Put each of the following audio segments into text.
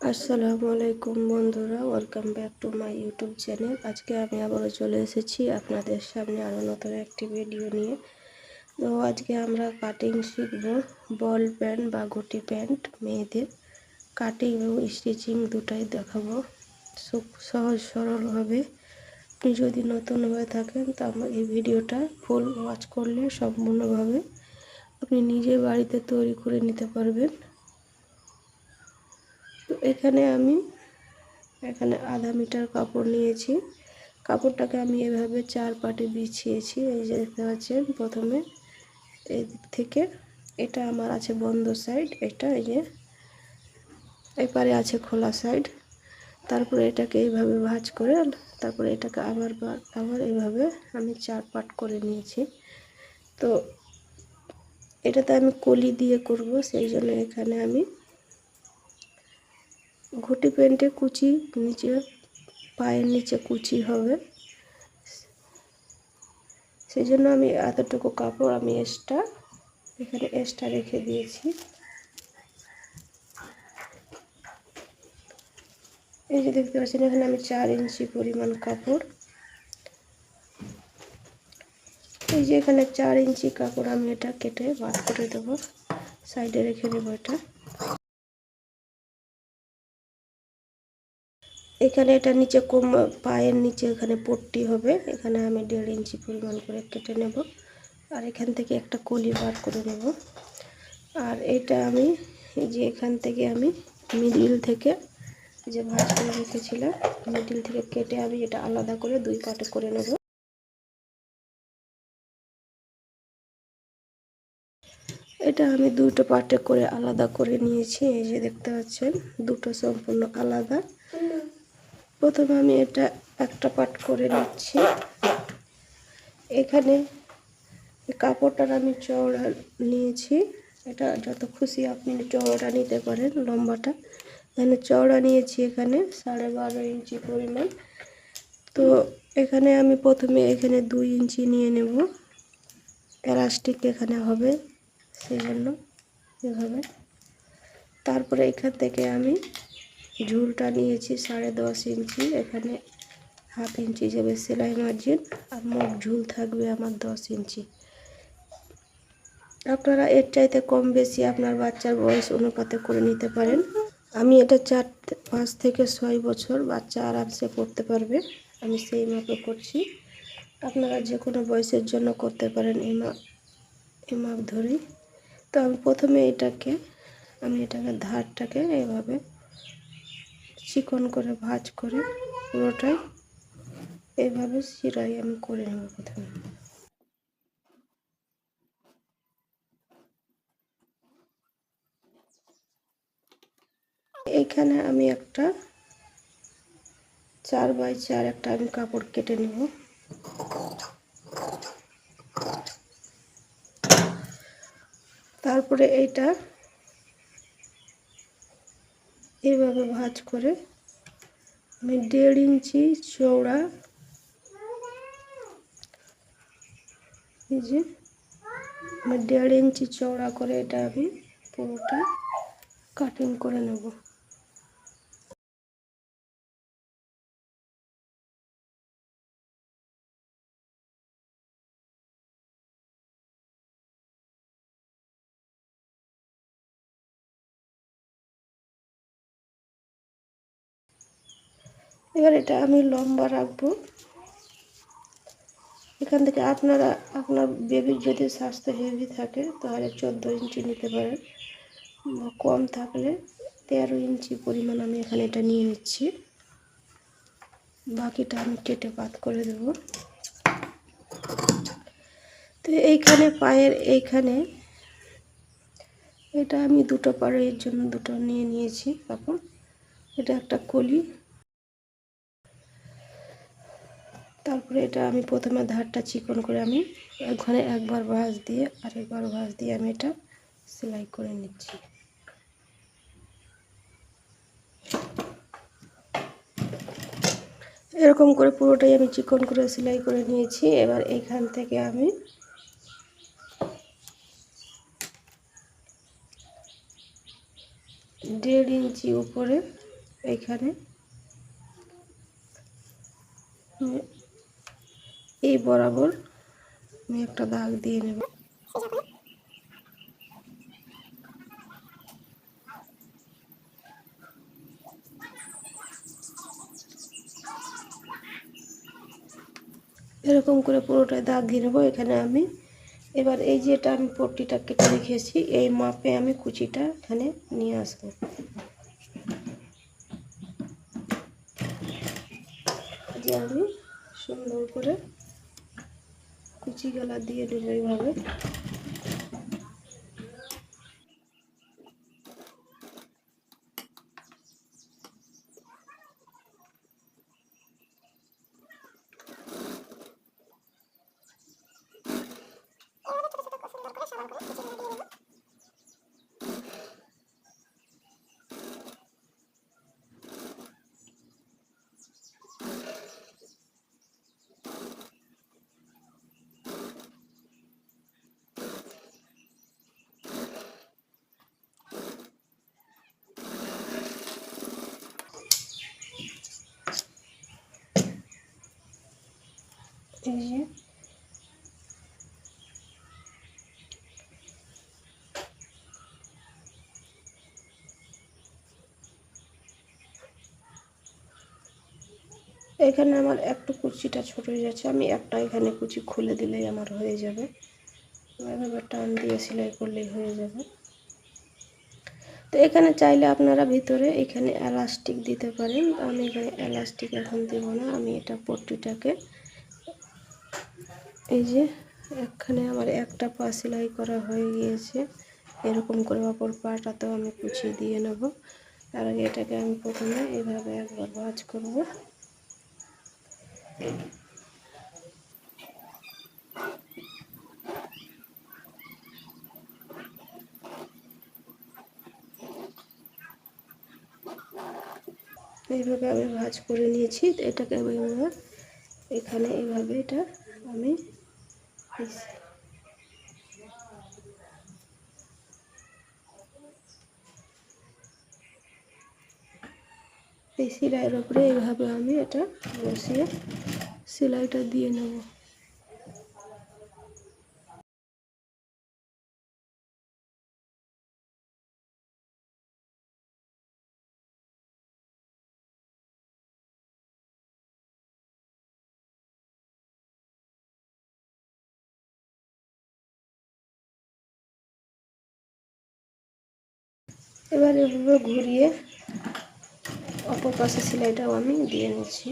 আসসালামু আলাইকুম বন্ধুরা welcome back to my YouTube channel আজকে আমি আবারও চলে এসেছি আপনাদের সামনে আরও নতুন একটি ভিডিও নিয়ে। তো আজকে আমরা কাটিং শিখব বল প্যান্ট বা গুটি প্যান্ট মেয়েদের। কাটিং এবং স্টিচিং দুটাই দেখাবো। খুব সহজ সরলভাবে আপনি যদি নতুন হয়ে থাকেন, তো আমার এই ভিডিওটা ফুল ওয়াচ করলে সম্পূর্ণভাবে আপনি নিজে বাড়িতে তৈরি করে নিতে পারবেন। এখানে আমি এখানে আধা মিটার কাপড় নিয়েছি। কাপড়টাকে আমি এভাবে চার পাটে বিছিয়েছি। এই যে দেখতে পাচ্ছেন প্রথমে এই দিক থেকে। এটা আমার আছে বন্ধ সাইড, এটা এই যে এপারে আছে খোলা সাইড। তারপরে এটাকে এইভাবে ভাজ করে তারপরে এটাকে আবার আবার এইভাবে আমি চার পাট করে নিয়েছি। তো এটাতে আমি কলি দিয়ে করব, সেই জন্য এখানে আমি ঘটি প্যান্টে কুচি নিচে, পায়ের নিচে কুচি হবে। সেই জন্য আমি এতটুকু কাপড়, আমি এক্সট্রা এখানে এক্সট্রা রেখে দিয়েছি। এই যে দেখতে পাচ্ছেন, এখানে আমি চার ইঞ্চি পরিমাণ কাপড়। এই যে এখানে চার ইঞ্চি কাপড়, আমি এটা কেটে বাদ করে দেবো। সাইডে রেখে দেবো এটা। এখানে এটা নিচে কম, পায়ের নিচে এখানে পট্টি হবে। এখানে আমি দেড় ইঞ্চি পরিমাণ করে কেটে নেব। আর এখান থেকে একটা কলি বার করে নেব। আর এটা আমি যে এখান থেকে আমি মিডিল থেকে যে ভাজ করে রেখেছিলাম, মিডিল থেকে কেটে আমি এটা আলাদা করে দুই পাটে করে নেব। এটা আমি দুটো পার্টে করে আলাদা করে নিয়েছি। এই যে দেখতে পাচ্ছেন, দুটো সম্পূর্ণ আলাদা। প্রথমে আমি এটা একটা পাট করে নিচ্ছি। এখানে কাপড়টার আমি চওড়া নিয়েছি। এটা যত খুশি আপনি চওড়া নিতে পারেন, লম্বাটা। এখানে চওড়া নিয়েছি এখানে সাড়ে বারো ইঞ্চি পরিমাণ। তো এখানে আমি প্রথমে এখানে দুই ইঞ্চি নিয়ে নেব। এলাস্টিক এখানে হবে সেই জন্য এভাবে। তারপরে এখান থেকে আমি ঝুলটা নিয়েছি সাড়ে দশ ইঞ্চি, এখানে হাফ ইঞ্চি যাবে সেলাই মার্জিন আর মোট ঝুল থাকবে আমার দশ ইঞ্চি। আপনারা এর চাইতে কম বেশি আপনার বাচ্চার বয়স অনুপাতে করে নিতে পারেন। আমি এটা চার, পাঁচ থেকে ছয় বছর বাচ্চা আরামসে করতে পারবে, আমি সেই মাপে করছি। আপনারা যে কোনো বয়সের জন্য করতে পারেন এই মাপ এই মাপ ধরেই। তো আমি প্রথমে এটাকে, আমি এটাকে ধারটাকে এভাবে চিকন করে ভাজ করে পুরোটাই এভাবে সিরাই আমি করে নেব প্রথমে। এইখানে আমি একটা চার বাই চার একটা আমি কাপড় কেটে নেব। তারপরে এইটা এইভাবে ভাজ করে আমি দেড় ইঞ্চি চৌড়া এই যে আমি দেড় ইঞ্চি চৌড়া করে এটা আমি পুরোটা কাটিং করে নেব। এবার এটা আমি লম্বা রাখব। এখান থেকে আপনারা, আপনার বেবির যদি স্বাস্থ্য হেভি থাকে, তাহলে চোদ্দ ইঞ্চি নিতে পারেন। কম থাকলে তেরো ইঞ্চি পরিমাণ আমি এখানে এটা নিয়ে নিচ্ছি। বাকিটা আমি কেটে বাদ করে দেব। তো এইখানে পায়ের এইখানে এটা আমি দুটো পাড়ের জন্য দুটো নিয়ে নিয়েছি। কাপড় এটা একটা কলি। তারপরে এটা আমি প্রথমে ধারটা চিকন করে আমি ওখানে একবার ভাঁজ দিয়ে আরেকবার ভাঁজ দিয়ে আমি এটা সেলাই করে নিচ্ছি। এরকম করে পুরোটাই আমি চিকন করে সেলাই করে নিয়েছি। এবার এখান থেকে আমি দেড় ইঞ্চি উপরে এইখানে আমি এই বরাবর আমি একটা দাগ দিয়ে নেব। এরকম করে পুরোটাই দাগ দিয়ে নেব। এখানে আমি এবার এই যেটা আমি পট্টিটা কেটে রেখেছি, এই মাপে আমি কুচিটা এখানে নিয়ে আসব। যে আমি সুন্দর করে কুচি গলা দিয়ে দেবো এইভাবে। এই এখানে আমার একটু কুচিটা ছোট হয়ে যাচ্ছে। আমি একটা এখানে কুচি খুলে দিলেই আমার হয়ে যাবে। এভাবে টান দিয়ে সেলাই করলেই হয়ে যাবে। তো এখানে চাইলে আপনারা ভিতরে এখানে এলাস্টিক দিতে পারেন। আমি এখানে এলাস্টিক এখন দেব না। আমি এটা পট্টিটাকে এই যে এখানে আমার একটা পা সেলাই করা হয়ে গিয়েছে। এরকম করে অপর পাটাতেও আমি কুচিয়ে দিয়ে নেব। তার আগে এটাকে আমি প্রথমে এইভাবে একবার ভাজ করব। এইভাবে আমি ভাজ করে নিয়েছি। এটাকে আমি এখানে এইভাবে এটা আমি এই সেলাইয়ের উপরে এইভাবে আমি এটা বসিয়ে সেলাইটা দিয়ে নেব। এবার এভাবে ঘুরিয়ে অপর পাশে সেলাইটাও আমি দিয়ে নিচ্ছি।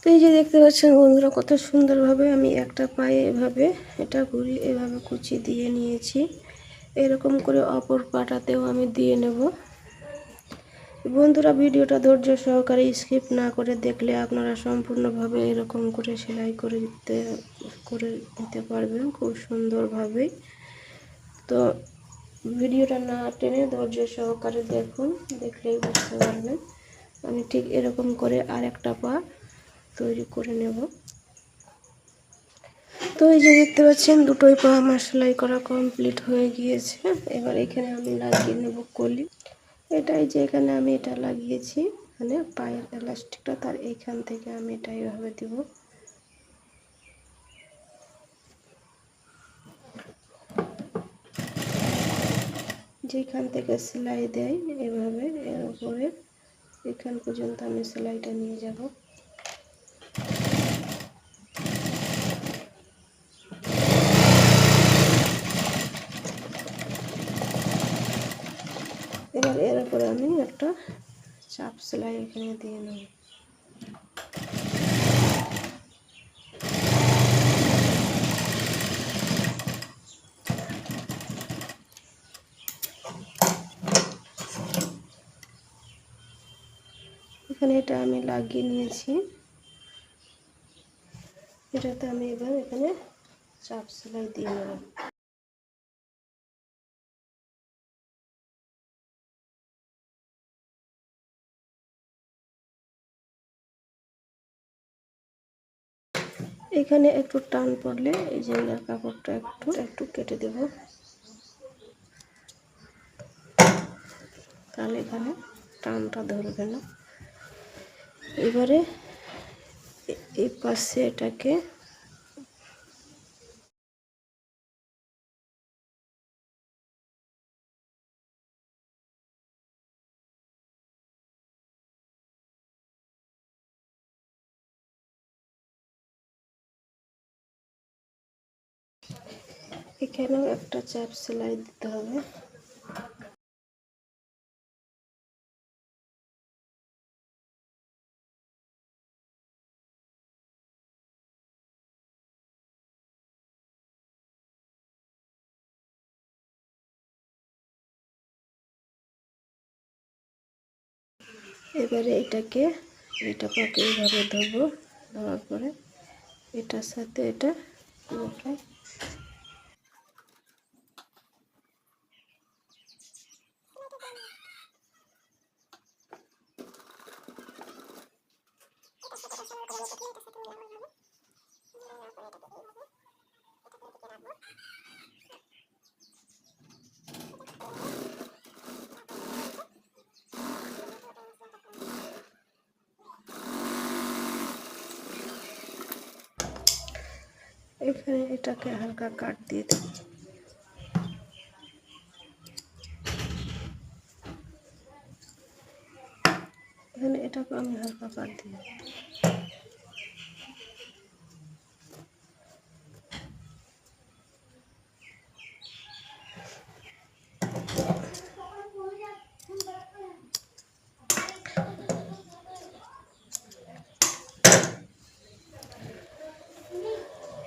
তো এই যে দেখতে পাচ্ছেন বন্ধুরা, কত সুন্দরভাবে আমি একটা পায়ে এভাবে, এটা ঘুরিয়ে এভাবে কুচি দিয়ে নিয়েছি। এরকম করে অপর পাটাতেও আমি দিয়ে নেব। বন্ধুরা, ভিডিওটা ধৈর্য সহকারে স্কিপ না করে দেখলে আপনারা সম্পূর্ণভাবে এরকম করে সেলাই করে দিতে করে দিতে পারবেন খুব সুন্দরভাবে। তো ভিডিওটা না টেনে ধৈর্য সহকারে দেখুন, দেখলেই বুঝতে পারবেন। আমি ঠিক এরকম করে আর একটা পা তৈরি করে নেব। তো এই যে দেখতে পাচ্ছেন, দুটোই পা আমার সেলাই করা কমপ্লিট হয়ে গিয়েছে। এবার এখানে আমি লাগিয়ে নেব কলি। এটাই যে এখানে আমি এটা লাগিয়েছি মানে পায়ের এলাস্টিকটা তার এইখান থেকে আমি এটা এইভাবে দিব। যেখান থেকে সেলাই দেয়, এভাবে, এর উপরে, এখান পর্যন্ত আমি সেলাইটা নিয়ে যাব। এবার এর উপরে আমি একটা চাপ সেলাই এখানে দিয়ে নেব। এখানে এটা আমি লাগিয়ে নিয়েছি। এটাতে আমি এবার এখানে চাপ সেলাই দিয়ে নেব। এখানে একটু টান পড়লে এই জায়গার কাপড়টা একটু একটু কেটে দেব। তাহলে এখানে টানটা ধরবে না। এবারে এই পাশে এটাকে এখানেও একটা চাপ সেলাই দিতে হবে। এবারে এটাকে এটা পাকে এইভাবে ধরবো ধরার পরে এটার সাথে এটা পুরোটাই এখানে এটাকে হালকা কাট দিয়ে দেবো এখানে এটাকে আমি হালকা কাট দিয়ে দেবো।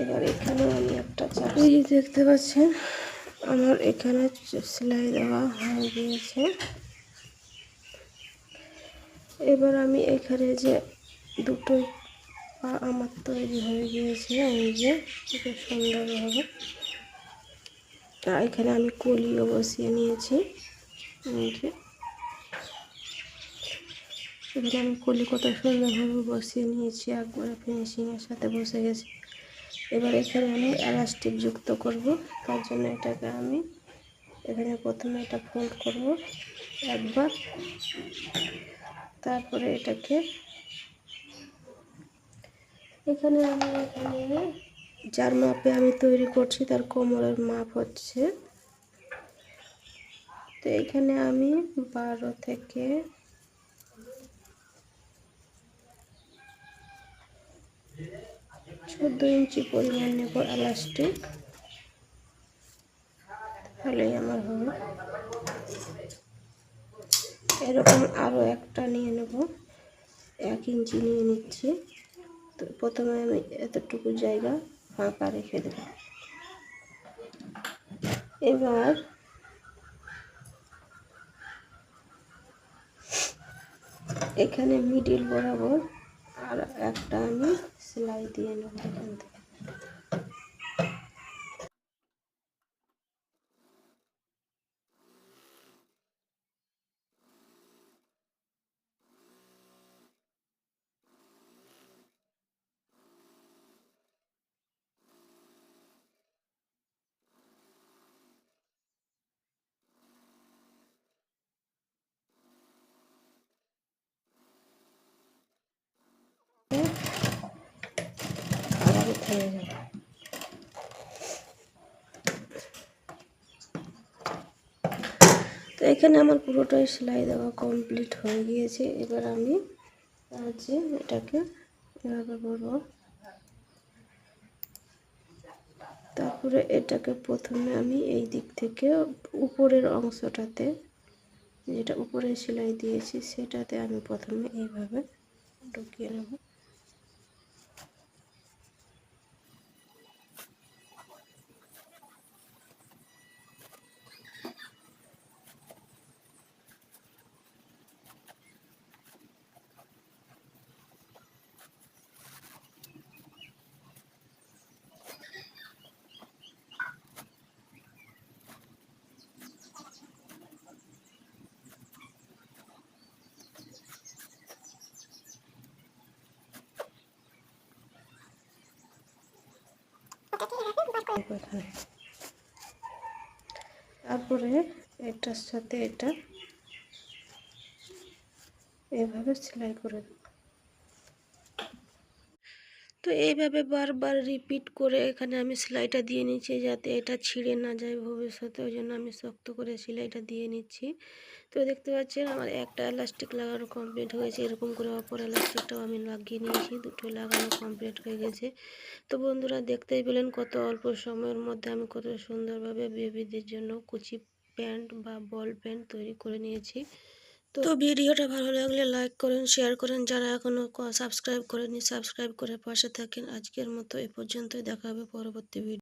এবার এখানে আমি একটা চাপ এই যে দেখতে পাচ্ছেন, আমার এখানে সেলাই দেওয়া হয়ে গিয়েছে। এবার আমি এখানে যে দুটো পা আমার তৈরি হয়ে গিয়েছে, এই যে খুব সুন্দরভাবে। এখানে আমি কলিও বসিয়ে নিয়েছি। এখানে আমি কলি কত সুন্দরভাবে বসিয়ে নিয়েছি, একবারে ফিনিশিংয়ের সাথে বসে গেছে। এবার এখানে আমি এলাস্টিক যুক্ত করব, তার জন্য এটাকে আমি এখানে প্রথমে এটা ফোল্ড করব একবার, তারপরে এটাকে এখানে আমি এখানে যার মাপে আমি তৈরি করছি তার কোমরের মাপ হচ্ছে, তো এখানে আমি বারো থেকে চোদ্দ ইঞ্চি পরিমাণ নেব এলাস্টিক। তাহলেই আমার হবে এরকম আরও একটা নিয়ে নেব। এক ইঞ্চি নিয়ে নিচ্ছি। তো প্রথমে আমি এতটুকু জায়গা ফাঁকা রেখে দেব। এবার এখানে মিডিল বরাবর আর একটা আমি সেলাই দিয়ে নেব এখান থেকে থেমে যাবে। তো এখানে আমার পুরোটাই সেলাই দেওয়া কমপ্লিট হয়ে গিয়েছে। এবার আমি যে এটাকে এভাবে করব তারপরে এটাকে প্রথমে আমি এই দিক থেকে উপরের অংশটাতে যেটা উপরে সেলাই দিয়েছি, সেটাতে আমি প্রথমে এইভাবে ঢুকিয়ে নেব। তারপরে এটার সাথে এটা এভাবে সেলাই করে দেবো তো এইভাবে বারবার রিপিট করে এখানে আমি সেলাইটা দিয়ে নিচ্ছি যাতে এটা ছিঁড়ে না যায় ভবিষ্যতে। ওই জন্য আমি শক্ত করে সেলাইটা দিয়ে নিচ্ছি। তো দেখতে পাচ্ছেন আমার একটা এলাস্টিক লাগানো কমপ্লিট হয়েছে এরকম করে অপর এলাস্টিকটাও আমি লাগিয়ে নিয়েছি। দুটো লাগানো কমপ্লিট হয়ে গেছে। তো বন্ধুরা দেখতেই পেলেন কত অল্প সময়ের মধ্যে আমি কত সুন্দরভাবে বেবিদের জন্য কুচি প্যান্ট বা বল প্যান্ট তৈরি করে নিয়েছি। তো ভিডিওটা ভালো লাগলে লাইক করেন শেয়ার করেন। যারা এখনও সাবস্ক্রাইব করেনি সাবস্ক্রাইব করে পাশে থাকেন। আজকের মতো এ পর্যন্তই। দেখা হবে পরবর্তী ভিডিও